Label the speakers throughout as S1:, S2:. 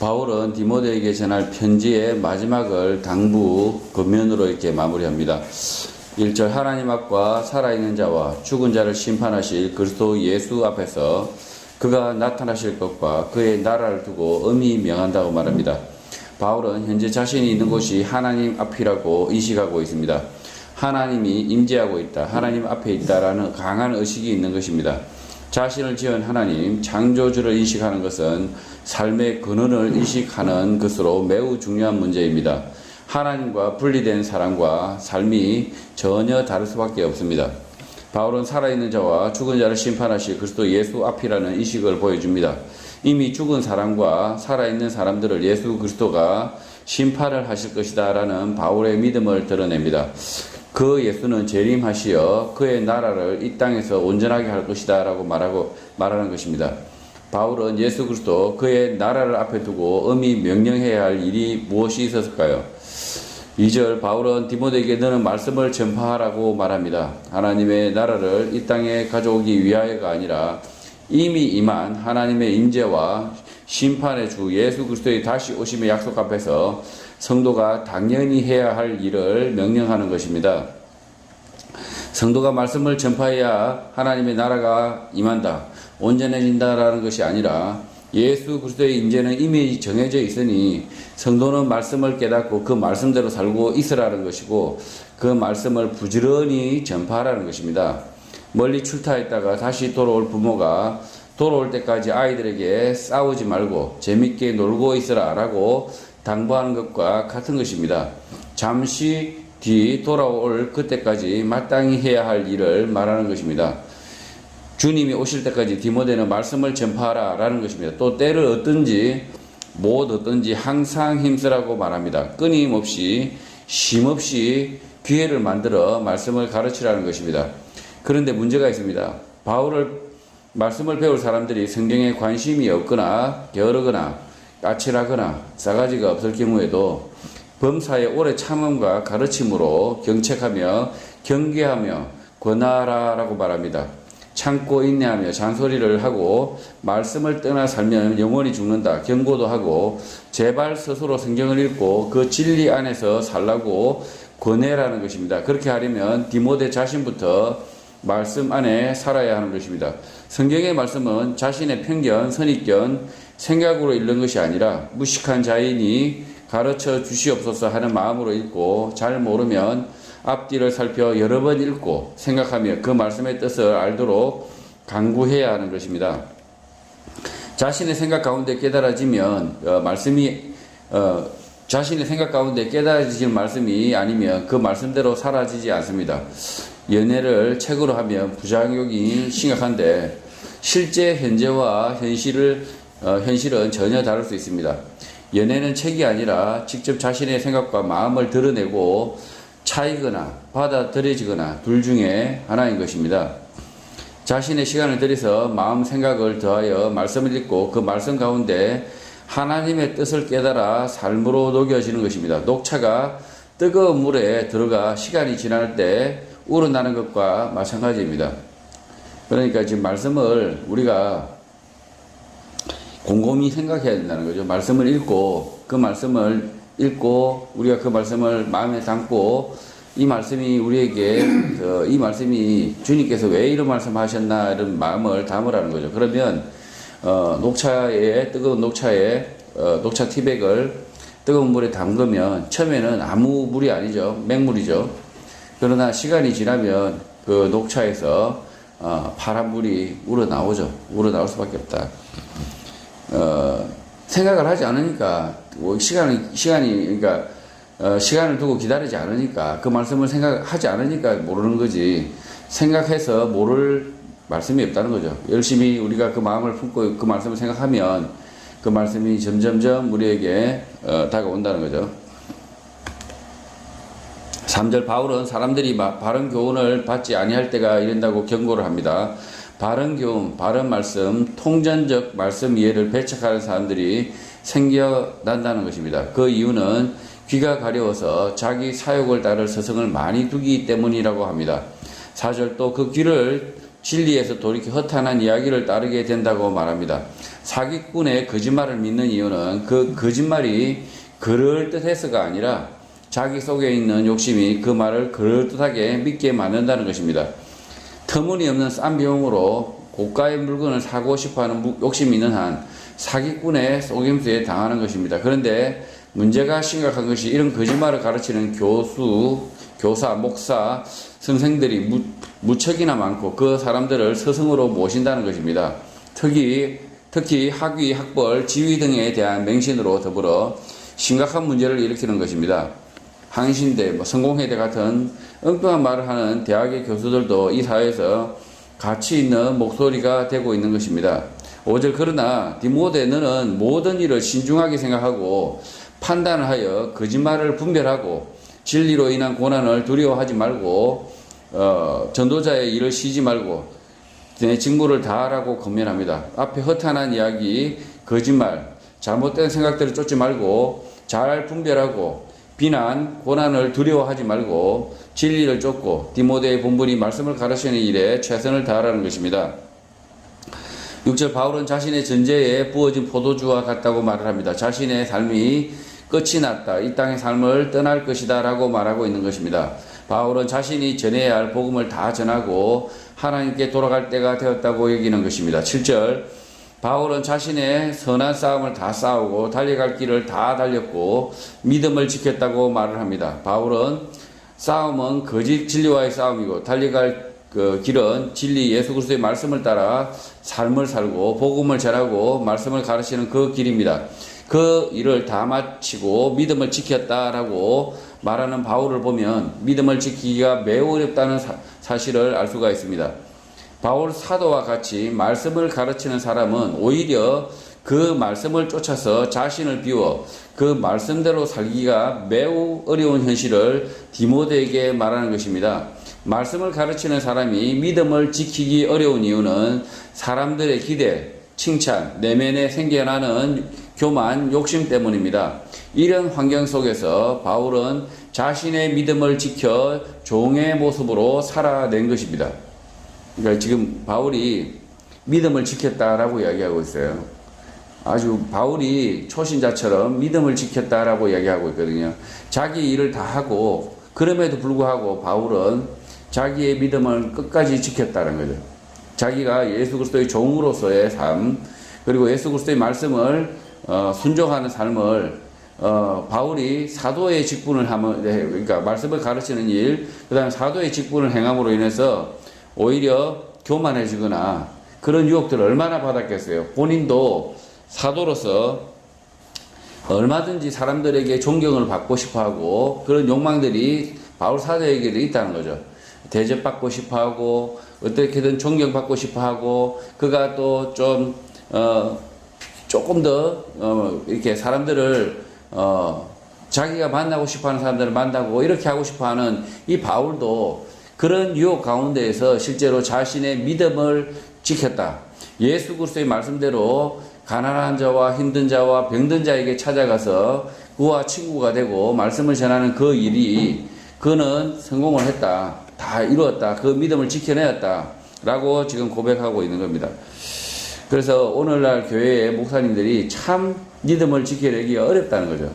S1: 바울은 디모데에게 전할 편지의 마지막을 당부 겉면으로 이렇게 마무리합니다. 1절 하나님 앞과 살아있는 자와 죽은 자를 심판하실 그리스도 예수 앞에서 그가 나타나실 것과 그의 나라를 두고 엄히 명한다고 말합니다. 바울은 현재 자신이 있는 곳이 하나님 앞이라고 인식하고 있습니다. 하나님이 임재하고 있다. 하나님 앞에 있다라는 강한 의식이 있는 것입니다. 자신을 지은 하나님, 창조주를 인식하는 것은 삶의 근원을 인식하는 것으로 매우 중요한 문제입니다. 하나님과 분리된 사람과 삶이 전혀 다를 수밖에 없습니다. 바울은 살아있는 자와 죽은 자를 심판하실 그리스도 예수 앞이라는 인식을 보여줍니다. 이미 죽은 사람과 살아있는 사람들을 예수 그리스도가 심판을 하실 것이다라는 바울의 믿음을 드러냅니다. 그 예수는 재림하시어 그의 나라를 이 땅에서 온전하게 할 것이다 라고 말하고 말하는 것입니다. 바울은 예수 그리스도 그의 나라를 앞에 두고 엄히 명령해야 할 일이 무엇이 있었을까요? 2절 바울은 디모데에게 너는 말씀을 전파하라고 말합니다. 하나님의 나라를 이 땅에 가져오기 위하여가 아니라 이미 임한 하나님의 임재와 심판의 주 예수 그리스도의 다시 오심의 약속 앞에서 성도가 당연히 해야 할 일을 명령하는 것입니다. 성도가 말씀을 전파해야 하나님의 나라가 임한다, 온전해진다라는 것이 아니라 예수 그리스도의 임재는 이미 정해져 있으니 성도는 말씀을 깨닫고 그 말씀대로 살고 있으라는 것이고 그 말씀을 부지런히 전파하라는 것입니다. 멀리 출타했다가 다시 돌아올 부모가 돌아올 때까지 아이들에게 싸우지 말고 재밌게 놀고 있으라라고 당부하는 것과 같은 것입니다. 잠시 뒤 돌아올 그때까지 마땅히 해야 할 일을 말하는 것입니다. 주님이 오실 때까지 디모데는 말씀을 전파하라 라는 것입니다. 또 때를 얻든지 못 얻든지 항상 힘쓰라고 말합니다. 끊임없이 쉼없이 기회를 만들어 말씀을 가르치라는 것입니다. 그런데 문제가 있습니다. 바울을 말씀을 배울 사람들이 성경에 관심이 없거나 게으르거나 까칠하거나 싸가지가 없을 경우에도 범사의 오래 참음과 가르침으로 경책하며 경계하며 권하라라고 말합니다. 참고 인내하며 잔소리를 하고 말씀을 떠나 살면 영원히 죽는다. 경고도 하고 제발 스스로 성경을 읽고 그 진리 안에서 살라고 권해라는 것입니다. 그렇게 하려면 디모데 자신부터 말씀 안에 살아야 하는 것입니다. 성경의 말씀은 자신의 편견, 선입견, 생각으로 읽는 것이 아니라 무식한 자인이 가르쳐 주시옵소서 하는 마음으로 읽고 잘 모르면 앞뒤를 살펴 여러 번 읽고 생각하며 그 말씀의 뜻을 알도록 강구해야 하는 것입니다. 자신의 생각 가운데 깨달아지면 어, 말씀이 어, 자신의 생각 가운데 깨달아지는 말씀이 아니면 그 말씀대로 사라지지 않습니다. 연애를 책으로 하면 부작용이 심각한데 실제 현재와 현실을 어, 현실은 전혀 다를 수 있습니다. 연애는 책이 아니라 직접 자신의 생각과 마음을 드러내고 차이거나 받아들여지거나 둘 중에 하나인 것입니다. 자신의 시간을 들여서 마음 생각을 더하여 말씀을 읽고 그 말씀 가운데 하나님의 뜻을 깨달아 삶으로 녹여지는 것입니다. 녹차가 뜨거운 물에 들어가 시간이 지날 때 우러나는 것과 마찬가지입니다. 그러니까 지금 말씀을 우리가 곰곰이 생각해야 된다는 거죠. 말씀을 읽고 그 말씀을 읽고 우리가 그 말씀을 마음에 담고 이 말씀이 우리에게 어, 이 말씀이 주님께서 왜 이런 말씀하셨나 이런 마음을 담으라는 거죠. 그러면 어, 녹차에 뜨거운 녹차에 어, 녹차 티백을 뜨거운 물에 담그면 처음에는 아무 물이 아니죠. 맹물이죠. 그러나 시간이 지나면 그 녹차에서 어, 파란 물이 우러나오죠. 우러나올 수밖에 없다. 어, 생각을 하지 않으니까 뭐 시간이 시간이 그러니까 어, 시간을 두고 기다리지 않으니까 그 말씀을 생각하지 않으니까 모르는 거지 생각해서 모를 말씀이 없다는 거죠. 열심히 우리가 그 마음을 품고 그 말씀을 생각하면 그 말씀이 점점점 우리에게 어, 다가온다는 거죠. 3절 바울은 사람들이 바른 교훈을 받지 아니할 때가 이른다고 경고를 합니다. 바른 교훈, 바른 말씀, 통전적 말씀 이해를 배척하는 사람들이 생겨난다는 것입니다. 그 이유는 귀가 가려워서 자기 사욕을 따를 서성을 많이 두기 때문이라고 합니다. 4절 또 그 귀를 진리에서 돌이켜 허탄한 이야기를 따르게 된다고 말합니다. 사기꾼의 거짓말을 믿는 이유는 그 거짓말이 그럴듯해서가 아니라 자기 속에 있는 욕심이 그 말을 그럴듯하게 믿게 만든다는 것입니다. 터무니없는 싼 비용으로 고가의 물건을 사고 싶어하는 무- 욕심이 있는 한 사기꾼의 속임수에 당하는 것입니다. 그런데 문제가 심각한 것이 이런 거짓말을 가르치는 교수, 교사, 목사, 선생들이 무, 무척이나 많고 그 사람들을 스승으로 모신다는 것입니다. 특히, 특히 학위, 학벌, 지위 등에 대한 맹신으로 더불어 심각한 문제를 일으키는 것입니다. 항신대, 뭐 성공회대 같은 엉뚱한 말을 하는 대학의 교수들도 이 사회에서 가치 있는 목소리가 되고 있는 것입니다. 5절 그러나 디모데 너는 모든 일을 신중하게 생각하고 판단을 하여 거짓말을 분별하고 진리로 인한 고난을 두려워하지 말고 어, 전도자의 일을 쉬지 말고 내 직무를 다하라고 권면합니다. 앞에 허탄한 이야기, 거짓말, 잘못된 생각들을 쫓지 말고 잘 분별하고 비난, 고난을 두려워하지 말고 진리를 쫓고 디모데의 본분이 말씀을 가르치는 일에 최선을 다하라는 것입니다. 6절 바울은 자신의 전제에 부어진 포도주와 같다고 말을 합니다. 자신의 삶이 끝이 났다. 이 땅의 삶을 떠날 것이다. 라고 말하고 있는 것입니다. 바울은 자신이 전해야 할 복음을 다 전하고 하나님께 돌아갈 때가 되었다고 여기는 것입니다. 7절 바울은 자신의 선한 싸움을 다 싸우고 달려갈 길을 다 달렸고 믿음을 지켰다고 말을 합니다. 바울은 싸움은 거짓 진리와의 싸움이고 달려갈 그 길은 진리 예수 그리스도의 말씀을 따라 삶을 살고 복음을 전하고 말씀을 가르치는 그 길입니다. 그 일을 다 마치고 믿음을 지켰다라고 말하는 바울을 보면 믿음을 지키기가 매우 어렵다는 사, 사실을 알 수가 있습니다. 바울 사도와 같이 말씀을 가르치는 사람은 오히려 그 말씀을 쫓아서 자신을 비워 그 말씀대로 살기가 매우 어려운 현실을 디모데에게 말하는 것입니다. 말씀을 가르치는 사람이 믿음을 지키기 어려운 이유는 사람들의 기대, 칭찬, 내면에 생겨나는 교만, 욕심 때문입니다. 이런 환경 속에서 바울은 자신의 믿음을 지켜 종의 모습으로 살아낸 것입니다. 그러니까 지금 바울이 믿음을 지켰다라고 이야기하고 있어요. 아주 바울이 초신자처럼 믿음을 지켰다라고 이야기하고 있거든요. 자기 일을 다 하고 그럼에도 불구하고 바울은 자기의 믿음을 끝까지 지켰다는 거죠. 자기가 예수 그리스도의 종으로서의 삶 그리고 예수 그리스도의 말씀을 어, 순종하는 삶을 어, 바울이 사도의 직분을 하면 네, 그러니까 말씀을 가르치는 일, 그다음에 사도의 직분을 행함으로 인해서 오히려 교만해지거나 그런 유혹들을 얼마나 받았겠어요. 본인도 사도로서 얼마든지 사람들에게 존경을 받고 싶어 하고 그런 욕망들이 바울 사도에게도 있다는 거죠. 대접받고 싶어 하고 어떻게든 존경받고 싶어 하고 그가 또좀 어, 조금 더 어, 이렇게 사람들을 어, 자기가 만나고 싶어하는 사람들을 만나고 이렇게 하고 싶어하는 이 바울도 그런 유혹 가운데에서 실제로 자신의 믿음을 지켰다. 예수 그리스도의 말씀대로 가난한 자와 힘든 자와 병든 자에게 찾아가서 그와 친구가 되고 말씀을 전하는 그 일이 그는 성공을 했다. 다 이루었다. 그 믿음을 지켜내었다. 라고 지금 고백하고 있는 겁니다. 그래서 오늘날 교회의 목사님들이 참 믿음을 지켜내기 어렵다는 거죠.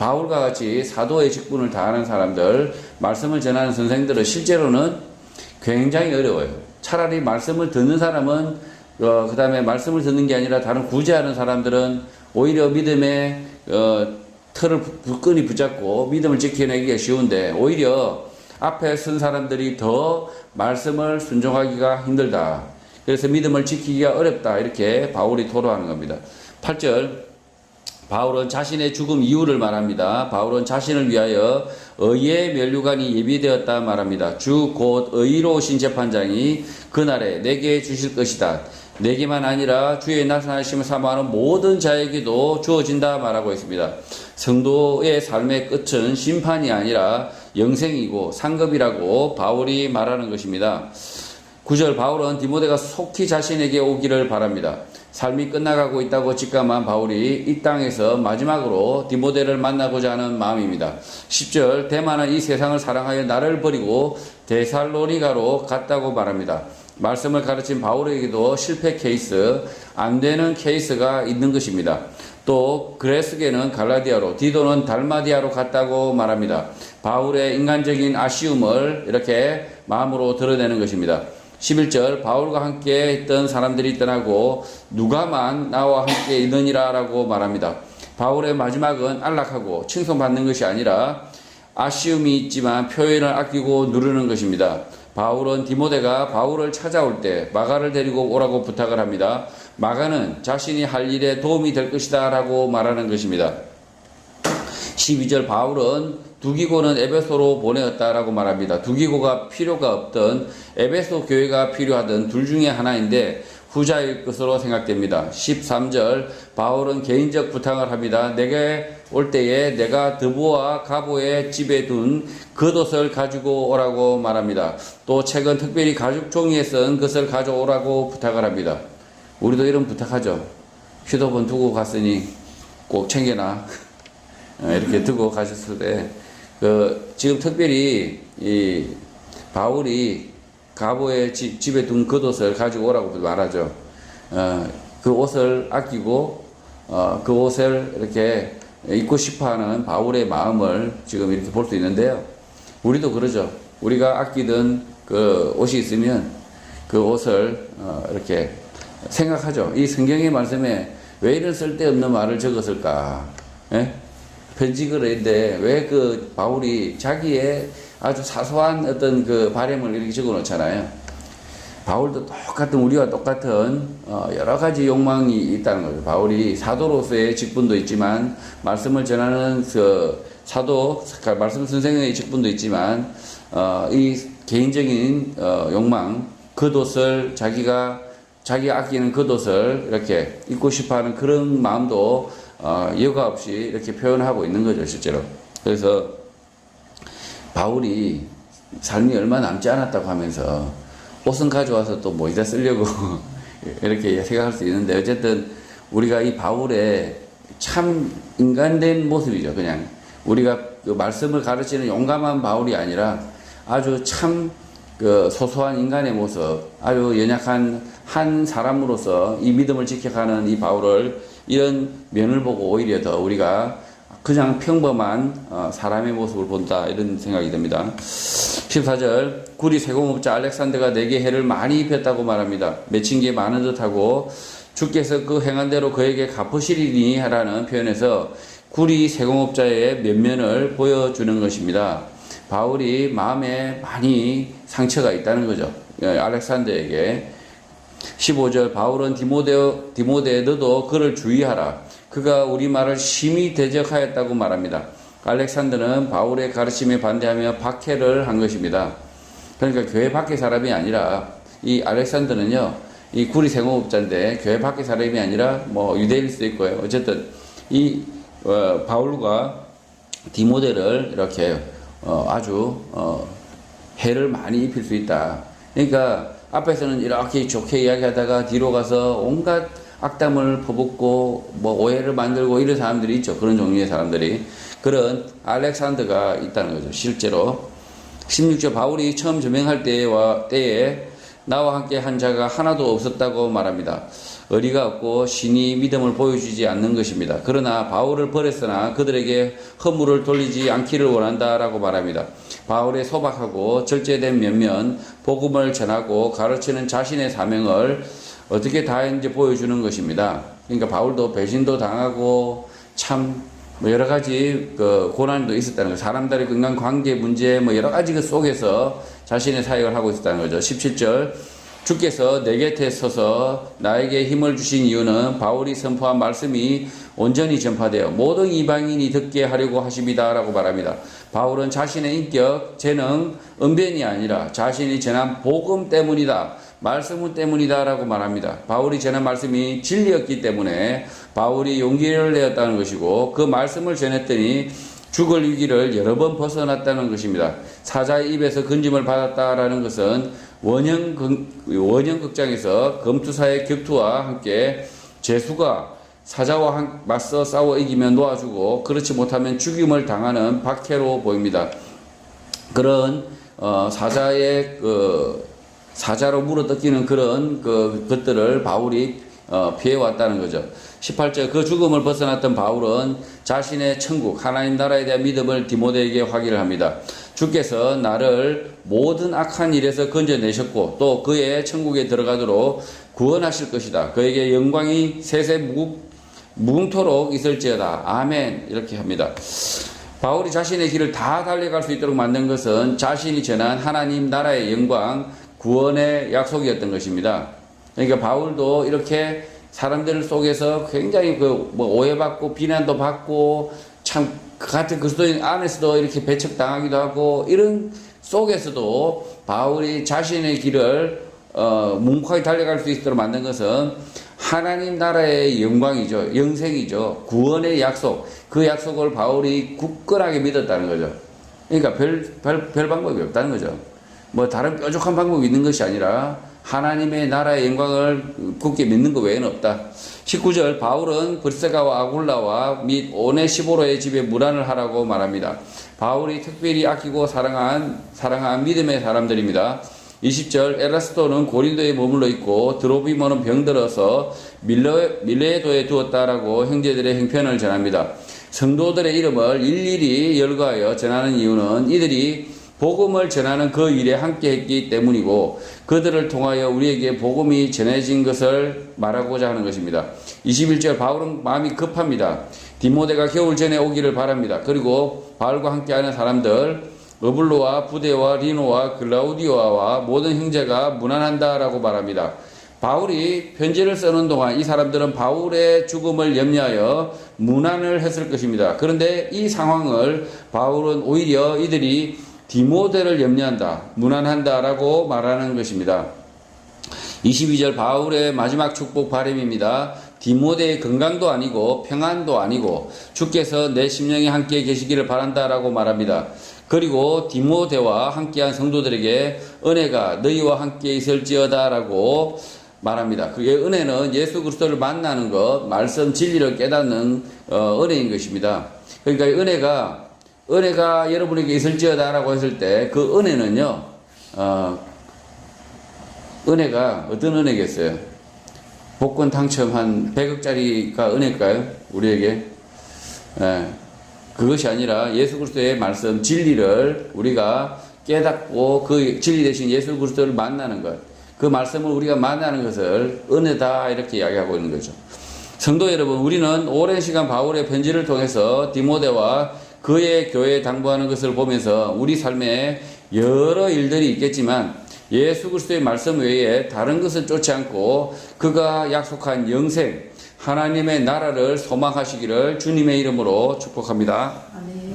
S1: 바울과 같이 사도의 직분을 다하는 사람들, 말씀을 전하는 선생들은 실제로는 굉장히 어려워요. 차라리 말씀을 듣는 사람은 어, 그 다음에 말씀을 듣는 게 아니라 다른 구제하는 사람들은 오히려 믿음의 어, 틀을 굳건히 붙잡고 믿음을 지켜내기가 쉬운데 오히려 앞에 선 사람들이 더 말씀을 순종하기가 힘들다. 그래서 믿음을 지키기가 어렵다. 이렇게 바울이 토로하는 겁니다. 8절 바울은 자신의 죽음 이유를 말합니다. 바울은 자신을 위하여 의의 면류관이 예비되었다 말합니다. 주 곧 의로우신 재판장이 그날에 내게 주실 것이다. 내게만 아니라 주의 나타나심을 사모하는 모든 자에게도 주어진다 말하고 있습니다. 성도의 삶의 끝은 심판이 아니라 영생이고 상급이라고 바울이 말하는 것입니다. 9절 바울은 디모데가 속히 자신에게 오기를 바랍니다. 삶이 끝나가고 있다고 직감한 바울이 이 땅에서 마지막으로 디모데를 만나고자 하는 마음입니다. 10절 대만은 이 세상을 사랑하여 나를 버리고 데살로니가로 갔다고 말합니다. 말씀을 가르친 바울에게도 실패 케이스, 안 되는 케이스가 있는 것입니다. 또 그레스게는 갈라디아로, 디도는 달마디아로 갔다고 말합니다. 바울의 인간적인 아쉬움을 이렇게 마음으로 드러내는 것입니다. 11절 바울과 함께 있던 사람들이 떠나고 누가만 나와 함께 있느니라라고 말합니다. 바울의 마지막은 안락하고 칭송받는 것이 아니라 아쉬움이 있지만 표현을 아끼고 누르는 것입니다. 바울은 디모데가 바울을 찾아올 때 마가를 데리고 오라고 부탁을 합니다. 마가는 자신이 할 일에 도움이 될 것이다 라고 말하는 것입니다. 12절 바울은 두기고는 에베소로 보내었다라고 말합니다. 두기고가 필요가 없던 에베소 교회가 필요하던 둘 중에 하나인데 후자일 것으로 생각됩니다. 13절 바울은 개인적 부탁을 합니다. 내게 올 때에 내가 드보와 가보의 집에 둔 겉옷을 가지고 오라고 말합니다. 또 최근 특별히 가죽 종이에 쓴 것을 가져오라고 부탁을 합니다. 우리도 이런 부탁하죠. 휴대폰 두고 갔으니 꼭 챙겨놔. 어, 이렇게 두고 가셨을 때, 그, 지금 특별히, 이, 바울이 가보의 집, 집에 둔 겉옷을 가지고 오라고 말하죠. 어, 그 옷을 아끼고, 어, 그 옷을 이렇게 입고 싶어 하는 바울의 마음을 지금 이렇게 볼 수 있는데요. 우리도 그러죠. 우리가 아끼던 그 옷이 있으면 그 옷을, 어, 이렇게 생각하죠. 이 성경의 말씀에 왜 이런 쓸데없는 말을 적었을까? 예? 편지글인데 왜 그 바울이 자기의 아주 사소한 어떤 그 바램을 이렇게 적어 놓잖아요. 바울도 똑같은 우리와 똑같은 어 여러 가지 욕망이 있다는 거죠. 바울이 사도로서의 직분도 있지만 말씀을 전하는 그 사도 말씀 선생의 직분도 있지만 어이 개인적인 어 욕망 겉옷을 자기가 자기 아끼는 겉옷을 이렇게 입고 싶어하는 그런 마음도 어, 여과 없이 이렇게 표현하고 있는 거죠, 실제로. 그래서 바울이 삶이 얼마 남지 않았다고 하면서 옷은 가져와서 또 뭐이다 쓰려고 이렇게 생각할 수 있는데 어쨌든 우리가 이 바울의 참 인간된 모습이죠, 그냥. 우리가 그 말씀을 가르치는 용감한 바울이 아니라 아주 참 그 소소한 인간의 모습, 아주 연약한 한 사람으로서 이 믿음을 지켜가는 이 바울을 이런 면을 보고 오히려 더 우리가 그냥 평범한 어, 사람의 모습을 본다 이런 생각이 듭니다. 14절 구리 세공업자 알렉산더가 내게 해를 많이 입혔다고 말합니다. 맺힌 게 많은 듯하고 주께서 그 행한 대로 그에게 갚으시리니 하라는 표현에서 구리 세공업자의 면면을 보여주는 것입니다. 바울이 마음에 많이 상처가 있다는 거죠. 예, 알렉산더에게 15절 바울은 디모데 디모데 너도 그를 주의하라. 그가 우리 말을 심히 대적하였다고 말합니다. 알렉산더는 바울의 가르침에 반대하며 박해를 한 것입니다. 그러니까 교회 밖의 사람이 아니라 이 알렉산더는요. 이 구리 생업업자인데 교회 밖의 사람이 아니라 뭐 유대일 수도 있고요. 어쨌든 이 어, 바울과 디모데를 이렇게 어, 아주 어, 해를 많이 입힐 수 있다. 그러니까 앞에서는 이렇게 좋게 이야기하다가 뒤로 가서 온갖 악담을 퍼붓고 뭐 오해를 만들고 이런 사람들이 있죠. 그런 종류의 사람들이. 그런 알렉산더가 있다는 거죠. 실제로. 16절 바울이 처음 조명할 때와 때에 나와 함께 한 자가 하나도 없었다고 말합니다. 의리가 없고 신이 믿음을 보여주지 않는 것입니다. 그러나 바울을 버렸으나 그들에게 허물을 돌리지 않기를 원한다라고 말합니다. 바울의 소박하고 절제된 면면 복음을 전하고 가르치는 자신의 사명을 어떻게 다했는지 보여주는 것입니다. 그러니까 바울도 배신도 당하고 참뭐 여러 가지 그 고난도 있었다는 거 사람들의 건강 관계 문제 뭐 여러 가지 그 속에서 자신의 사역을 하고 있었다는 거죠. 17절 주께서 내 곁에 서서 나에게 힘을 주신 이유는 바울이 선포한 말씀이 온전히 전파되어 모든 이방인이 듣게 하려고 하십니다라고 말합니다. 바울은 자신의 인격, 재능, 은변이 아니라 자신이 전한 복음 때문이다. 말씀 때문이다라고 말합니다. 바울이 전한 말씀이 진리였기 때문에 바울이 용기를 내었다는 것이고 그 말씀을 전했더니 죽을 위기를 여러 번 벗어났다는 것입니다. 사자의 입에서 건짐을 받았다라는 것은 원형, 원형 극장에서 검투사의 격투와 함께 제수가 사자와 맞서 싸워 이기면 놓아주고 그렇지 못하면 죽임을 당하는 박해로 보입니다. 그런 어, 사자의 그 사자로 물어뜯기는 그런 그 것들을 바울이 어, 피해왔다는 거죠. 18절 그 죽음을 벗어났던 바울은 자신의 천국 하나님 나라에 대한 믿음을 디모데에게 확인을 합니다. 주께서 나를 모든 악한 일에서 건져내셨고 또 그의 천국에 들어가도록 구원하실 것이다. 그에게 영광이 세세 무궁, 무궁토록 있을지어다. 아멘. 이렇게 합니다. 바울이 자신의 길을 다 달려갈 수 있도록 만든 것은 자신이 전한 하나님 나라의 영광, 구원의 약속이었던 것입니다. 그러니까 바울도 이렇게 사람들 속에서 굉장히 그 뭐 오해받고 비난도 받고 참 그 같은 그리스도인 안에서도 이렇게 배척당하기도 하고 이런 속에서도 바울이 자신의 길을 어, 뭉클하게 달려갈 수 있도록 만든 것은 하나님 나라의 영광이죠. 영생이죠. 구원의 약속. 그 약속을 바울이 굳건하게 믿었다는 거죠. 그러니까 별, 별, 별 방법이 없다는 거죠. 뭐 다른 뾰족한 방법이 있는 것이 아니라 하나님의 나라의 영광을 굳게 믿는 것 외에는 없다. 19절 바울은 브리세가와 아굴라와 및 오네시보로의 집에 무란을 하라고 말합니다. 바울이 특별히 아끼고 사랑한 사랑한 믿음의 사람들입니다. 20절 에라스토는 고린도에 머물러 있고 드로비모는 병들어서 밀레, 밀레도에 두었다라고 형제들의 형편을 전합니다. 성도들의 이름을 일일이 열거하여 전하는 이유는 이들이 복음을 전하는 그 일에 함께 했기 때문이고 그들을 통하여 우리에게 복음이 전해진 것을 말하고자 하는 것입니다. 21절 바울은 마음이 급합니다. 디모데가 겨울 전에 오기를 바랍니다. 그리고 바울과 함께하는 사람들 어블로와 부데와 리노와 글라우디오와 모든 형제가 무난한다라고 말합니다. 바울이 편지를 쓰는 동안 이 사람들은 바울의 죽음을 염려하여 무난을 했을 것입니다. 그런데 이 상황을 바울은 오히려 이들이 디모데를 염려한다, 무난한다라고 말하는 것입니다. 22절 바울의 마지막 축복 바람입니다. 디모데의 건강도 아니고 평안도 아니고 주께서 내 심령에 함께 계시기를 바란다라고 말합니다. 그리고 디모데와 함께한 성도들에게 은혜가 너희와 함께 있을지어다라고 말합니다. 그게 은혜는 예수 그리스도를 만나는 것, 말씀 진리를 깨닫는 어, 은혜인 것입니다. 그러니까 이 은혜가 은혜가 여러분에게 있을지어다라고 했을 때 그 은혜는요. 어, 은혜가 어떤 은혜겠어요? 복권 당첨 한 100억짜리가 은혜일까요? 우리에게? 예. 그것이 아니라 예수 그리스도의 말씀 진리를 우리가 깨닫고 그 진리 대신 예수 그리스도를 만나는 것. 그 말씀을 우리가 만나는 것을 은혜다 이렇게 이야기하고 있는 거죠. 성도 여러분, 우리는 오랜 시간 바울의 편지를 통해서 디모데와 그의 교회에 당부하는 것을 보면서 우리 삶에 여러 일들이 있겠지만 예수 그리스도의 말씀 외에 다른 것을 쫓지 않고 그가 약속한 영생, 하나님의 나라를 소망하시기를 주님의 이름으로 축복합니다.
S2: 아멘.